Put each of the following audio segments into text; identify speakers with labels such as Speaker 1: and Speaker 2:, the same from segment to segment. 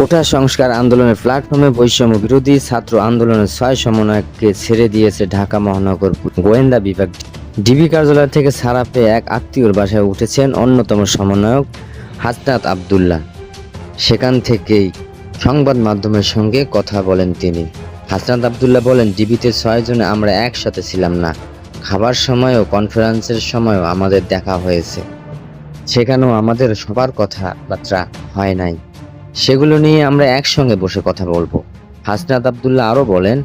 Speaker 1: কোটা সংস্কার আন্দোলনের প্ল্যাটফর্মে বৈষম্য বিরোধী ছাত্র আন্দোলনের ছয় সমন্বয়ককে ছেড়ে দিয়েছে ঢাকা মহানগর গোয়েন্দা বিভাগ। ডিবি কার্যালয় থেকে ছাড়া পেয়ে এক আত্মীয়র বাসায় উঠেছেন অন্যতম সমন্বয়ক হাসনাত আবদুল্লাহ। সেখান থেকেই সংবাদ মাধ্যমের সঙ্গে কথা বলেন তিনি। হাসনাত আবদুল্লাহ বলেন, ডিবিতে ছয় জনে আমরা একসাথে ছিলাম না। খাবার সময়ও কনফারেন্সের সময়ও আমাদের দেখা হয়েছে। সেখানেও আমাদের সবার কথাবার্তা হয় নাই। সেগুলো নিয়ে আমরা একসঙ্গে বসে কথা বলব। হাসনাত আবদুল্লাহ আরও বলেন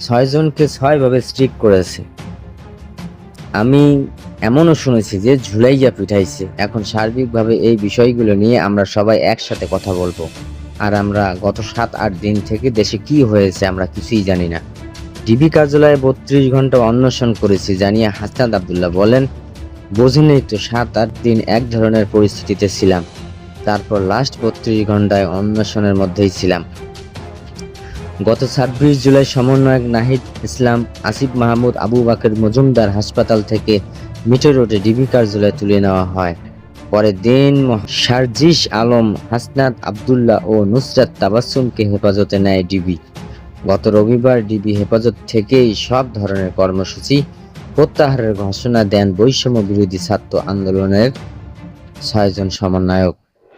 Speaker 1: ছয়জনকে ছয়ভাবে স্ট্রিক করেছে। আমি এমনও শুনেছি যে ঝুলাইয়া পিঠাইছে। এখন সার্বিকভাবে এই বিষয়গুলো নিয়ে আমরা সবাই একসাথে কথা বলব। আর আমরা গত সাত আট দিন থেকে দেশে কি হয়েছে আমরা কিছুই জানি না। ডিবি কার্যালয়ে বত্রিশ ঘণ্টা অন্বেষণ করেছি জানিয়ে হাসনাত আবদুল্লাহ বলেন বোঝেনই তো সাত আট দিন এক ধরনের পরিস্থিতিতে ছিলাম। তারপর লাস্ট বত্রিশ ঘন্টায় অন্বেষণের মধ্যেই ছিলাম। গত ছাব্বিশ জুলাই সমন্বয়ক নাহিদ ইসলাম, আসিফ মাহমুদ, আবু বাকের মজুমদার হাসপাতাল থেকে মিটর রোডে ডিবি কার্যালয়ে তুলে নেওয়া হয়। পরে দিন সার্জিস আলম, হাসনাত আবদুল্লাহ ও নুসরাত তাবাসুমকে হেফাজতে নেয় ডিবি গত রবিবার ডিবি হেফাজত থেকেই সব ধরনের কর্মসূচি প্রত্যাহারের ঘোষণা দেন বৈষম্য বিরোধী ছাত্র আন্দোলনের ছয়জন সমন্বয়ক।